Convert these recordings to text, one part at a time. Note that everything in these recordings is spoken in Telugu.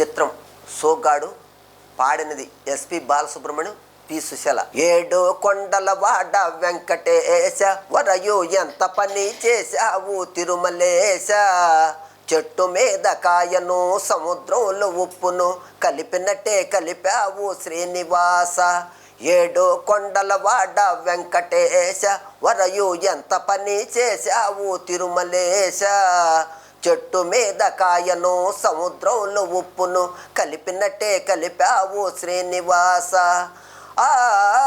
చిత్రం సోగాడు పాడినది ఎస్పి బాలసుబ్రహ్మణ్యం పి. సుశల. ఏడు కొండల వాడ వెంకటేశ వరయు ఎంత పని చేశావు తిరుమలేశ? చెట్టు మీద కాయను సముద్రంలో ఉప్పును కలిపినట్టే కలిపావు శ్రీనివాస. ఏడు కొండల వాడ వెంకటేశ వరయు ఎంత పని చేశావు తిరుమలేశ? చెట్టు మీద కాయను సముద్రంలో ఉప్పును కలిపినట్టే కలిపావు శ్రీనివాస. ఆ ఆ,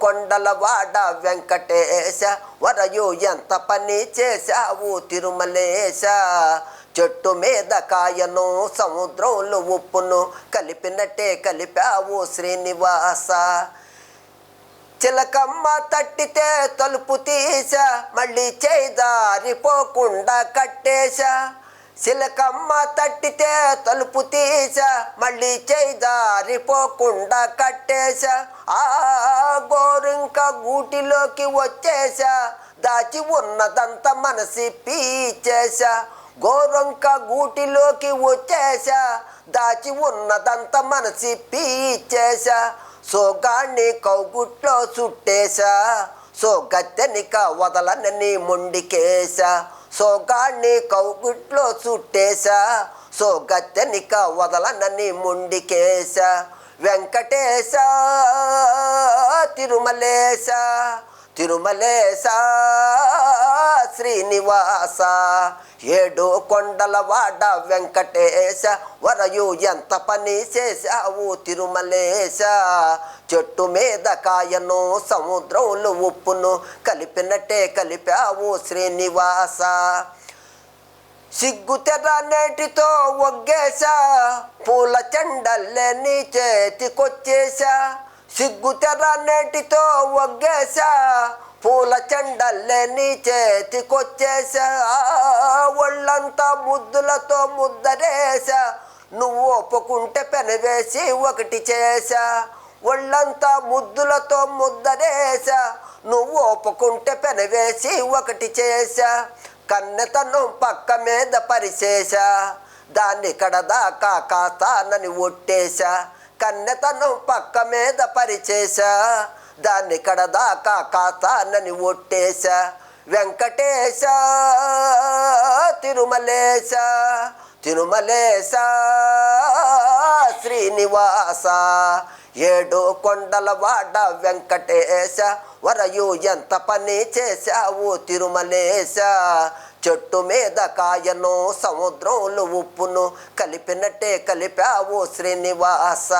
కొండలవాడ కొండల వాడ వెంకటేశ వరయు ఎంత పని చేశావు తిరుమలేశ? చెట్టు మీద కాయను సముద్రంలో ఉప్పును కలిపినట్టే కలిపావు శ్రీనివాస. చిలకమ్మ తట్టితే తలుపు తీసా మళ్ళీ చేదారిపోకుండా కట్టేశా. సిలకమ్మ తట్టితే తలుపు తీసా మళ్ళీ చేదారిపోకుండా కట్టేశా. ఆ గోరింక గూటిలోకి వచ్చేసా దాచి ఉన్నదంతా మనసి పీచేశా. గోరంక గూటిలోకి వచ్చేసా దాచి ఉన్నదంతా మనసి పీచేశా. సోగాన్ని కౌగుట్లో చుట్టేశా సోగత్తెనిక వదలనని మొండికేశా. సోగాన్ని కౌగుట్లో చుట్టేశా సోగత్తెనిక వదలనని ముండికేశ వెంకటేశ తిరుమలేశ తిరుమలేశ శ్రీనివాస ఏడు కొండల వాడ వెంకటేశ వరయు ఎంత పని చేశావు తిరుమలేశ చెట్టు మీద కాయను సముద్రంలో ఉప్పును కలిపినట్టే కలిపావు శ్రీనివాస. సిగ్గుతెర నేటితో ఒగ్గేశా పూల చెండల్లే నీ చేతికొచ్చేశా. సిగ్గుతెర నేటితో ఒగ్గేశా పూల చెండల్లే నీ చేతికొచ్చేశా. ఒళ్ళంతా ముద్దులతో ముద్దరేశా నువ్వు ఒప్పుకుంటే పెనవేసి ఒకటి చేశా. ఒళ్ళంతా ముద్దులతో ముద్దరేశా నువ్వు ఒప్పుకుంటే పెనవేసి ఒకటి చేశా. కన్నెతను పక్క మీద పరిచేసా దాన్ని కడదాకా కాస్తానని ఒట్టేశా. కన్నెతను పక్క మీద పరిచేశా. దాన్ని కడదాకా కాస్తానని ఒట్టేశా. వెంకటేశ తిరుమలేశ తిరుమలేశ శ్రీనివాస. ఏడు కొండల వాడ వెంకటేశ వరయు ఎంత పని చేశావు తిరుమలేశ? చెట్టు మీద కాయను సముద్రంలో ఉప్పును కలిపినట్టే కలిపావు శ్రీనివాస.